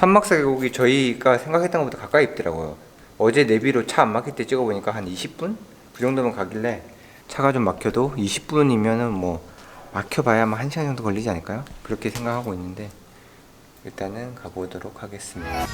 산막사 계곡이 저희가 생각했던 것보다 가까이 있더라고요. 어제 내비로 차 안 막힐 때 찍어보니까 한 20분? 그 정도면 가길래 차가 좀 막혀도 20분이면은 뭐 막혀봐야 뭐 1시간 정도 걸리지 않을까요? 그렇게 생각하고 있는데 일단은 가보도록 하겠습니다.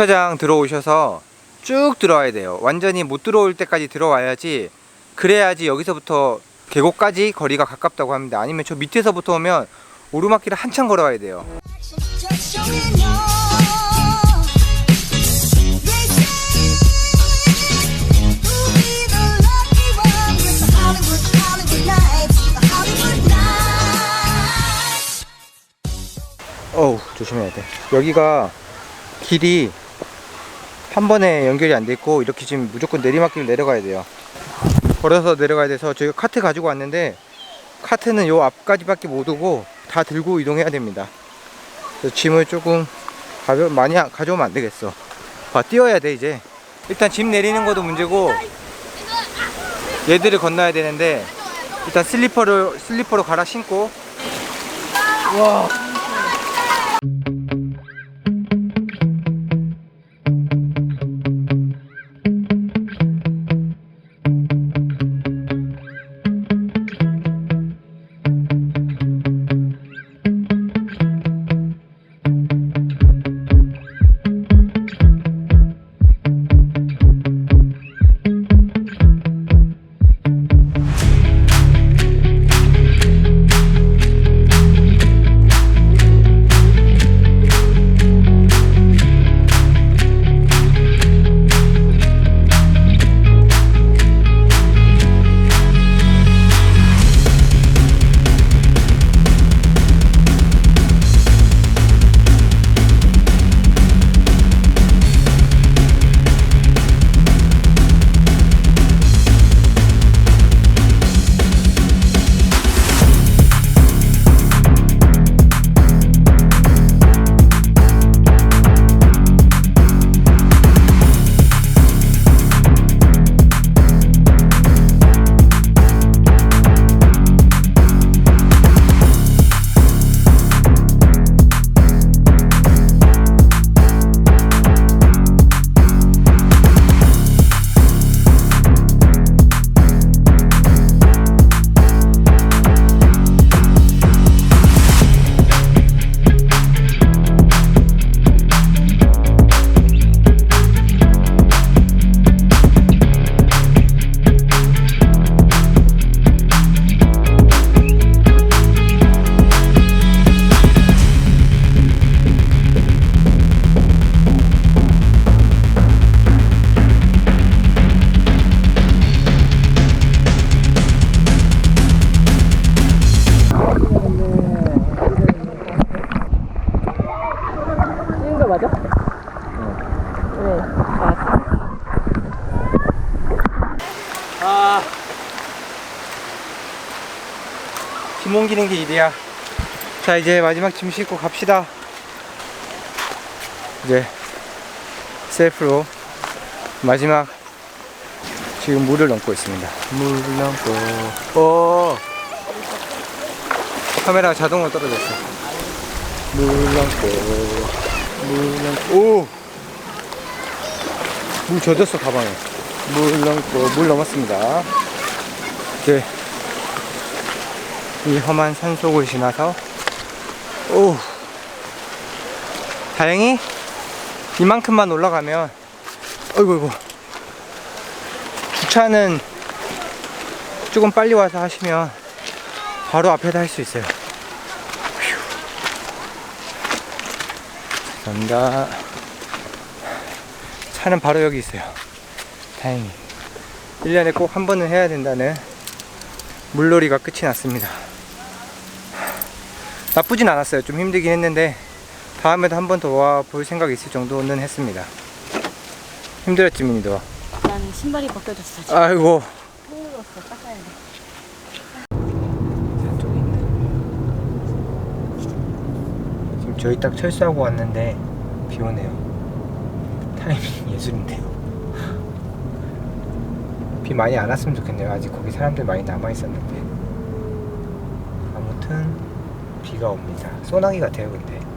주차장 들어오셔서 쭉 들어와야 돼요. 완전히 못 들어올 때까지 들어와야지 그래야지 여기서부터 계곡까지 거리가 가깝다고 합니다. 아니면 저 밑에서부터 오면 오르막길을 한참 걸어와야 돼요. 조심해야 돼. 여기가 길이 한 번에 연결이 안 돼 있고 이렇게 지금 무조건 내리막길 내려가야 돼요. 걸어서 내려가야 돼서 저희가 카트 가지고 왔는데 카트는 요 앞까지밖에 못 오고 다 들고 이동해야 됩니다. 짐을 조금 가벼 많이 안- 가져오면 안 되겠어. 봐 뛰어야 돼 이제. 일단 짐 내리는 것도 문제고 얘들을 건너야 되는데 일단 슬리퍼를 슬리퍼로 갈아 신고 와 Thank you. 짐 옮기는 게 일이야. 자, 이제 마지막 짐 싣고 갑시다. 이제 셀프로 마지막 지금 물을 넘고 있습니다. 물을 넘고, 오! 카메라가 자동으로 떨어졌어. 물 넘고, 물 넘고, 오! 물 젖었어, 가방에. 물 넘고, 물 넘었습니다. 이제 이 험한 산속을 지나서 오 다행히 이만큼만 올라가면 어이구 이구. 주차는 조금 빨리 와서 하시면 바로 앞에다 할수 있어요. 휴. 감사합니다. 차는 바로 여기 있어요. 다행히. 1년에 꼭 한 번은 해야 된다는 물놀이가 끝이 났습니다. 나쁘진 않았어요. 좀 힘들긴 했는데 다음에도 한 번 더 와 볼 생각이 있을 정도는 했습니다. 힘들었지 민이 너. 난 신발이 벗겨졌어. 지금 아이고. 흘렀어. 닦아야 돼. 지금 저희 딱 철수하고 왔는데 비 오네요. 타이밍 예술인데요. 비 많이 안 왔으면 좋겠네요. 아직 거기 사람들 많이 남아 있었는데. 아무튼 비가 옵니다. 소나기 같아요, 근데.